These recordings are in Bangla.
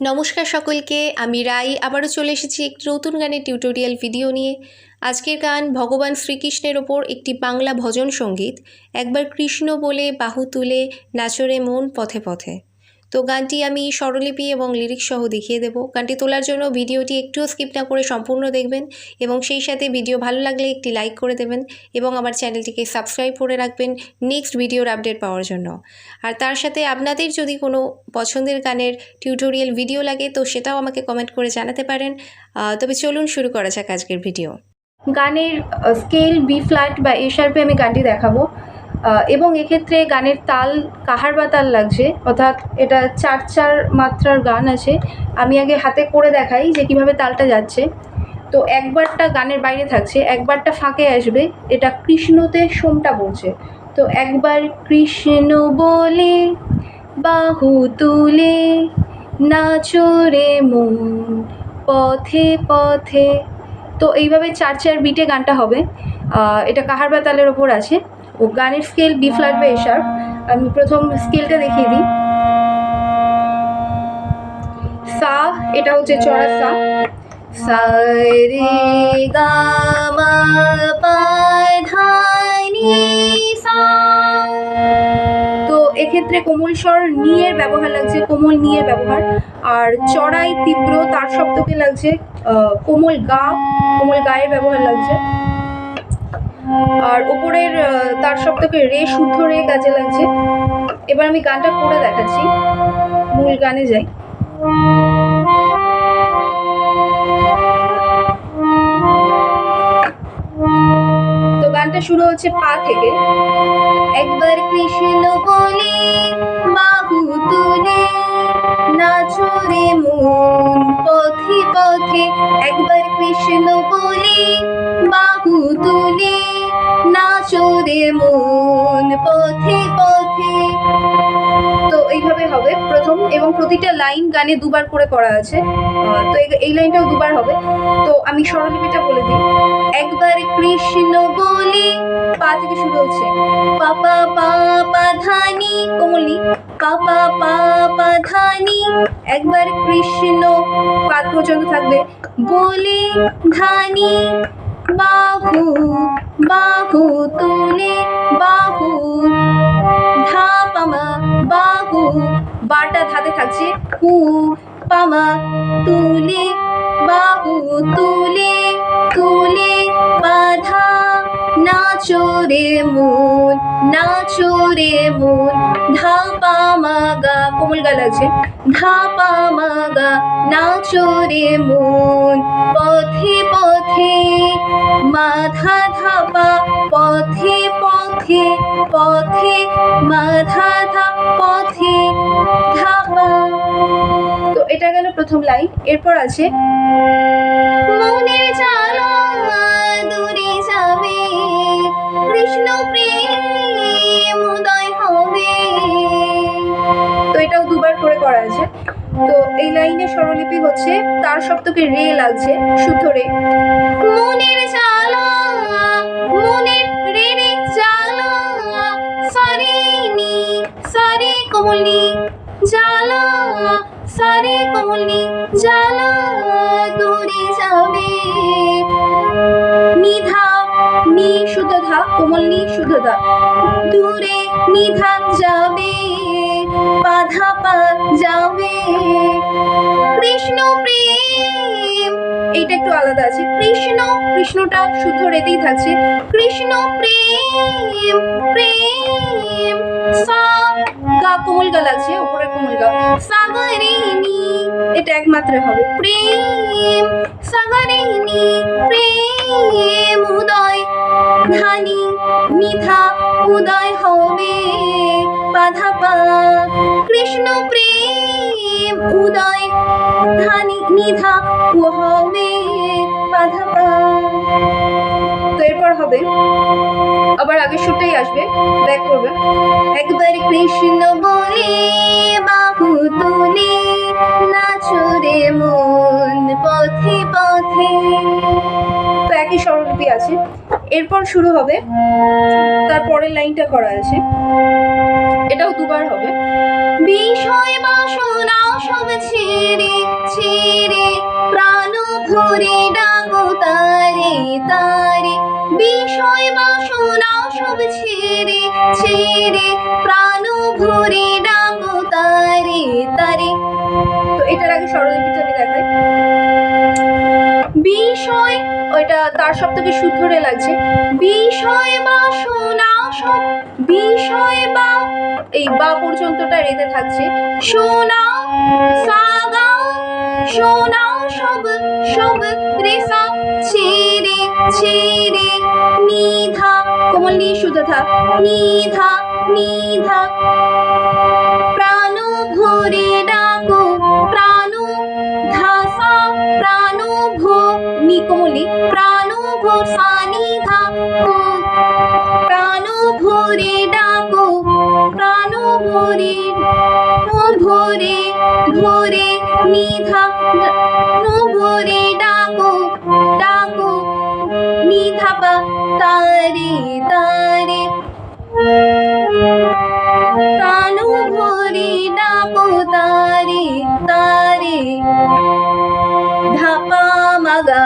নমস্কার সকলকে, আমি রাই। আবারও চলে এসেছি একটি নতুন গানের টিউটোরিয়াল ভিডিও নিয়ে। আজকের গান ভগবান শ্রীকৃষ্ণের ওপর একটি বাংলা ভজন সংগীত, একবার কৃষ্ণ বলে বাহু তুলে নাচরে মন পথে পথে। তো গানটি আমি স্বরলিপি এবং লিরিক্স সহ দেখিয়ে দেবো। গানটি তোলার জন্য ভিডিওটি একটুও স্কিপ না করে সম্পূর্ণ দেখবেন এবং সেই সাথে ভিডিও ভালো লাগলে একটি লাইক করে দেবেন এবং আমার চ্যানেলটিকে সাবস্ক্রাইব করে রাখবেন নেক্সট ভিডিওর আপডেট পাওয়ার জন্য। আর তার সাথে আপনাদের যদি কোনো পছন্দের গানের টিউটোরিয়াল ভিডিও লাগে তো সেটাও আমাকে কমেন্ট করে জানাতে পারেন। তবে চলুন শুরু করা যাক আজকের ভিডিও গানের স্কেল বি ফ্ল্যাট বা এ শার্পে আমি গানটি দেখাবো। এবং এক্ষেত্রে গানের তাল কাহার বা তাল লাগছে? অর্থাৎ এটা চার চার মাত্রার গান আছে। আমি আগে হাতে করে দেখাই যে কীভাবে তালটা যাচ্ছে। তো একবারটা গানের বাইরে থাকছে, একবারটা ফাঁকে আসবে, এটা কৃষ্ণতে সোমটা পড়ছে। তো একবার কৃষ্ণ বলে, বাহু তুলে নাচরে মন, পথে পথে। তো এইভাবে চার চার বিটে গানটা হবে। এটা কাহার বা তালের ওপর আছে। ও গানের স্কেল বি ফ্ল্যাট বা এ শার্প আমি প্রথম স্কেলটা দেখিয়ে দিই। সা, এটা হচ্ছে চড়া সা। সা, রে, গা, মা এক্ষেত্রে কোমল স্বর নিয়ের ব্যবহার লাগছে, কোমল নিয়ের ব্যবহার। আর চড়াই তীব্র তার শব্দকে লাগছে কোমল গা, কোমল গায়ের ব্যবহার লাগছে। আর ওপরের তার শব্দকে রে শুদ্ধ রে কাজে লাগছে। এবার আমি গানটা করে দেখাচ্ছি। মূল গানে যাই। তো গানটা শুরু হচ্ছে পা থেকে। একবার কৃষ্ণ বলে বাহু তুলে নাচরে মন, পথে পথে। একবার কৃষ্ণ বলে বাহু তুলে নাচরে মন, পথে পথে। তো এইভাবে হবে প্রথম এবং প্রতিটা লাইন গানে দুবার করে করা আছে। তো এই- লাইনটাও দুবার হবে। তো আমি স্বরলিপিটা বলে দিই। একবার কৃষ্ণ বলি, পা থেকে শুরু হচ্ছে। পাপা পাপা ধানি, কোমলি। পাপা পাপা ধানি, একবার কৃষ্ণ। পাদ পর্যন্ত থাকবে। বলি, ধানি বাহু বাহু তুলে, বাহু ধা পামা বাহু বাটা ধাতে থাকছে হু, পামা, তুলে, বাহু তুলে তুলে, বাধা নাচরে মন নাচরে মন ধা পামা গা, কোমল গা লাগছে। ধা পামা গা নাচরে মন পথে পথে মাধা ধাপা, পথে পথে পথে মাধা ধা পথে ধাপা। তো এটা গেল প্রথম লাইন। এরপর আছে, মনের জ্বালা দূরে যাবে, কৃষ্ণ প্রেম উদয় হবে। তো এটাও দুবার করে করা আছে। তো এই লাইনের স্বরলিপি হচ্ছে, তার সপ্তকে রে লাগছে, শুদ্ধ রে। মনের জ্বালা কোমলি জ্বালা, সারে কোমলি জ্বালা দূরে যাবে। নিধা, নি শুদ্ধ ধা কোমল নি শুদ্ধ ধা দূরে নিধা যাবে, বাধা পা যাবে। কৃষ্ণ প্রেম এইটা একটু আলাদা আছে। কৃষ্ণ, কৃষ্ণটা শুদ্ধ রেতেই থাকছে। কৃষ্ণ প্রেম প্রেম সা গা কোমল গা লাগছে উপরে কোমল গা সাগরিনী এটা একমাত্রে হবে। প্রেম সাগরিনী প্রেম উদয়, ধানি নিধা উদয় হবে। বাধা পা, কৃষ্ণ প্রেম উদয়, ধানি নিধা হবে। বাধা পা। তো এরপর হবে আগের সুরটাই আসবে ব্যাক করবে। একবার কৃষ্ণ বলি, বাহু তুলি তুলে নাচরে মন পথে পথে। তো একই স্বরলিপি আছে। এরপর শুরু হবে তারপরে লাইনটা করা আছে। এটাও দুবার হবে। বিষয় বাসনা সব ছেড়ে ছেড়ে, প্রাণ ভরে ডাঙ্গো তারে তারে। বিষয় বাসনা সব ছেড়ে ছেড়ে প্রাণ ভরে ডাকো তারে তারে। তো এটার আগে স্বরলিপিটা আমি দেখাই। বিষয়, ওইটা তার সপ্তকে শুদ্ধরে লাগছে। বিষয় বাসনা সব, বিষয় বা, এই বা পর্যন্তটা রেতে থাকছে। সোনা, সাগা, সোনা সব সব রেসা ছেড়ে ছেড়ে কোমল নি শুদ্ধ থা নিধা নিধা। প্রাণ ভরে ডাকো, প্রাণ ধাসা, প্রাণ ভো নি কোমলি প্রাণ ভো সানি ধা প্রাণ ভরে ডাকো, প্রাণ ভরে ভরে ভরে নিধা। ভরে ডাকো নিধা পা তারে তারে। প্রাণ ভরে ডাকো তারে তারে। ধাপা মাগা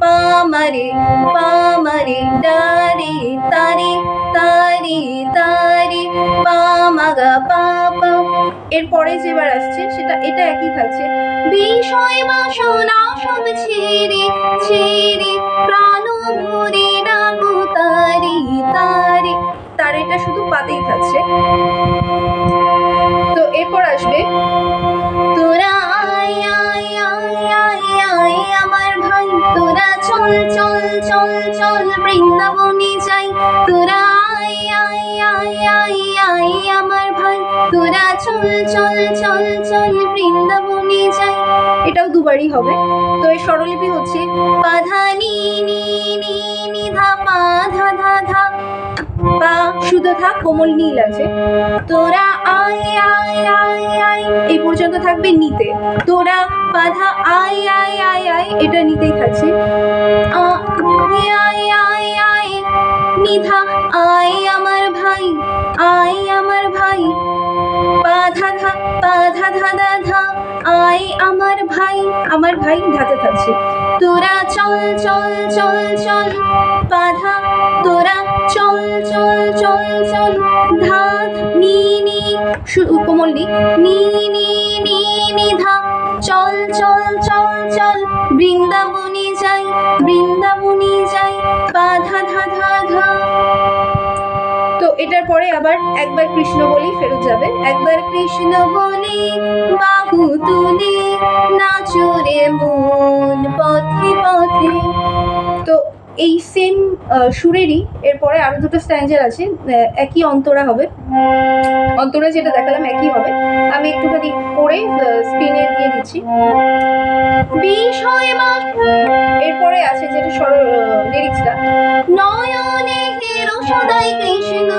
পামারে পামারে তারে তারে তারে। তারে পামাগা পাপা এরপরে যেবার আসছে, সেটা এটা একই থাকছে। বিষয় বাসনা সব ছেড়ে ছেড়ে, প্রাণ ভরে ডাকো তারে তারে এটা শুধু পাতেই থাকছে। তো এরপর আসবে, তোরা আয় আয় আয় আয়, আমার ভাই। তোরা চল চল চল চল, বৃন্দাবনে যাই। তোরা আয় আয় আয় আয় আয়, আমার ভাই। তোরা চল চল চল চল, বৃন্দাবনে যাই। এটাও দুবারই হবে। এর স্বরলিপি হচ্ছে ধা, পা, ধা ধা ধা, পা। থা কোমল নীল আছে। তোরা আয় আয় আয় আয়, এই পর্যন্ত থাকবে নিতে। তোরা বাধা, আয় আয় আয় আয়, এটা নিতেই থাকছে। আয় আয় আয় নিধা আয় আমার ভাই, আয় আমার ভাই। বাধা ধা ধা ধা ধা আয় আমার ভাই আমার ভাই ধাতে থাকছে তোরা চল চল চল চল, বাধা। তোরা চল চল চল চল ধা নি নি কোমল নি নি নি নি নি, ধা। চল চল চল চল, বৃন্দাবনে যাই বৃন্দাবনে যাই, বাধা, ধা ধা ধা। এটার পরে আবার একবার কৃষ্ণ বলি ফেরত যাবে। একবার কৃষ্ণ বলি, বাহু তুলে নাচরে মন পথে পথে। তো এই সেম সুরেরই এরপরে আরও দুটো স্ট্যান্ডার আছে একই অন্তরা হবে। অন্তরা যেটা দেখালাম একই হবে। আমি একটুখানি পড়ে স্ক্রিনে দিয়ে দিচ্ছি। এরপরে আছে যেটা লিরিক্সটা নয়নে সদাই কৃষ্ণ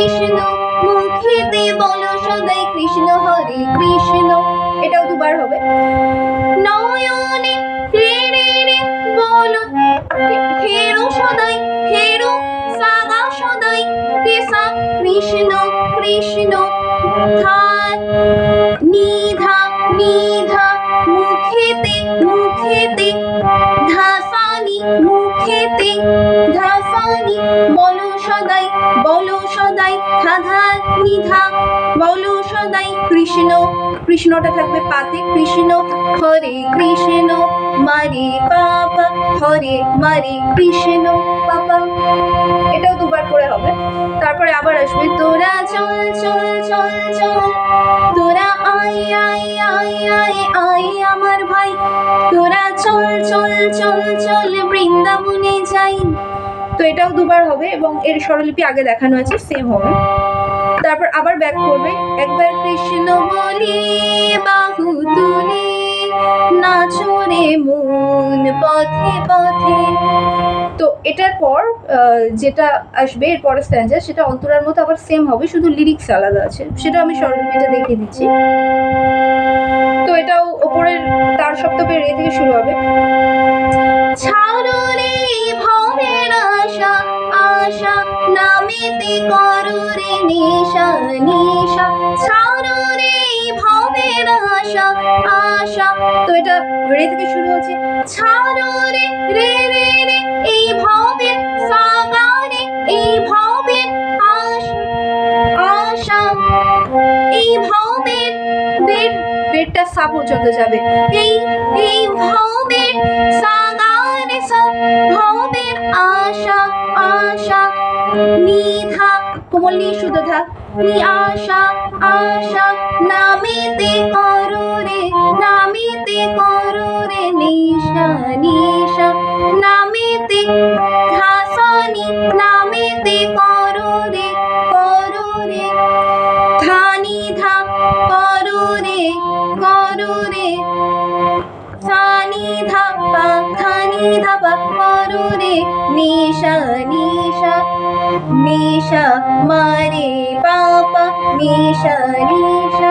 কৃষ্ণ মুখেতে বলো সদাই কৃষ্ণ, হরে কৃষ্ণ। এটাও দুবার হবে। নয়নে রে রে রে বলো হেরো সদাই হেরো সাগা সদাই, তেসা কৃষ্ণ কৃষ্ণ। ধার, নিধা নিধা। নিধা বলো সদাই কৃষ্ণ। কৃষ্ণটা থাকবে পাতে কৃষ্ণ। হরে কৃষ্ণ, মারে পাপা। হরে মারে কৃষ্ণ, পাপা। এটাও দুবার করে হবে। তারপরে আবার আসবে, তোরা চল চল চল চল। তোরা আই আয় আয় আয় আয় আমার ভাই। তোরা চল চল চল চল বৃন্দাবনে যাই। তো এটাও দুবার হবে এবং এর স্বরলিপি আগে দেখানো আছে সেম হবে। তারপর আবার ব্যাক করবে। একবার কৃষ্ণ বলি, বাহু তুলে নাচরে মন পথে পথে। তো এটার পর যেটা আসবে, এর পরের স্ট্যান্ডার সেটা অন্তরার মতো আবার সেম হবে, শুধু লিরিক্স আলাদা আছে। সেটা আমি স্বরলিপিটা দেখিয়ে দিচ্ছি। তো এটাও ওপরের তার সপ্তকের রে থেকে শুরু হবে। ছাড়ো রে ভবের আশা আশা নামেতে করো রে নিশা, ছাড়ো ভবের আশা আশা। তো এটা রে থেকে শুরু হচ্ছে। ছাড়ো রে রে রে এই ভবের সাগারে এই ভবের আশ এই ভবের বের বেরটা সা পর্যন্ত যাবে। এই এই ভবের কোমল নি আশা আশা, নামিতে করো রে, নামিতে করো রে নিশা নিশা। নামিতে ঘাসানি নামিতে করো রে করো রে। ধানি ধা করো রে করো রে। সানি ধাপা খানি ধাপা, করো রে, নিশা নিশা। নিশা মারে পাপা নিশা নিশা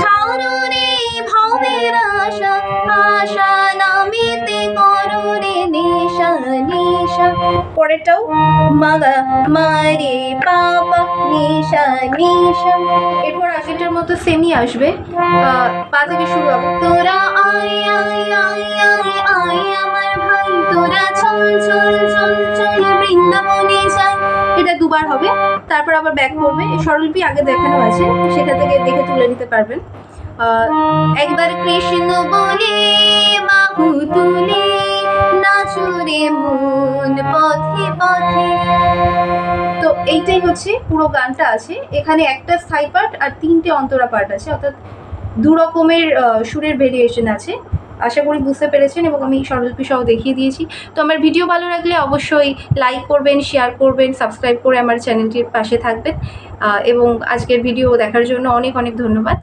ছাড়ো রে ভবের আশা আশা নামিতে করো রে নিশা নিশা। পরেরটাও, মাগা, মারে পাপা নিশা নিশা। এরপর আগেরটার মতো সেমই আসবে। পা থেকে শুরু হবে। তোরা আয় আয় আয় আয় আয় আমার ভাই। তোরা চল চল চল চল, বৃন্দাবনে এটা দুবার হবে, তারপর আবার ব্যাক করবে। স্বরলিপি আগে দেখানো আছে সেটা থেকে দেখে তুলে নিতে পারবেন। একবার কৃষ্ণ বলে বাহু তুলে নাচুরে মন পথে পথে। তো এইটাই হচ্ছে পুরো গানটা আছে। এখানে একটা স্থায়ী পার্ট আর তিনটে অন্তরা পার্ট আছে, অর্থাৎ দু রকমের সুরের ভেরিয়েশন আছে। আশা করি বুঝতে পেরেছেন এবং আমি স্বরলিপি সহ দেখিয়ে দিয়েছি। তো আমার ভিডিও ভালো লাগলে অবশ্যই লাইক করবেন শেয়ার করবেন সাবস্ক্রাইব করে আমার চ্যানেলটির পাশে থাকবেন। এবং আজকের ভিডিও দেখার জন্য অনেক অনেক ধন্যবাদ।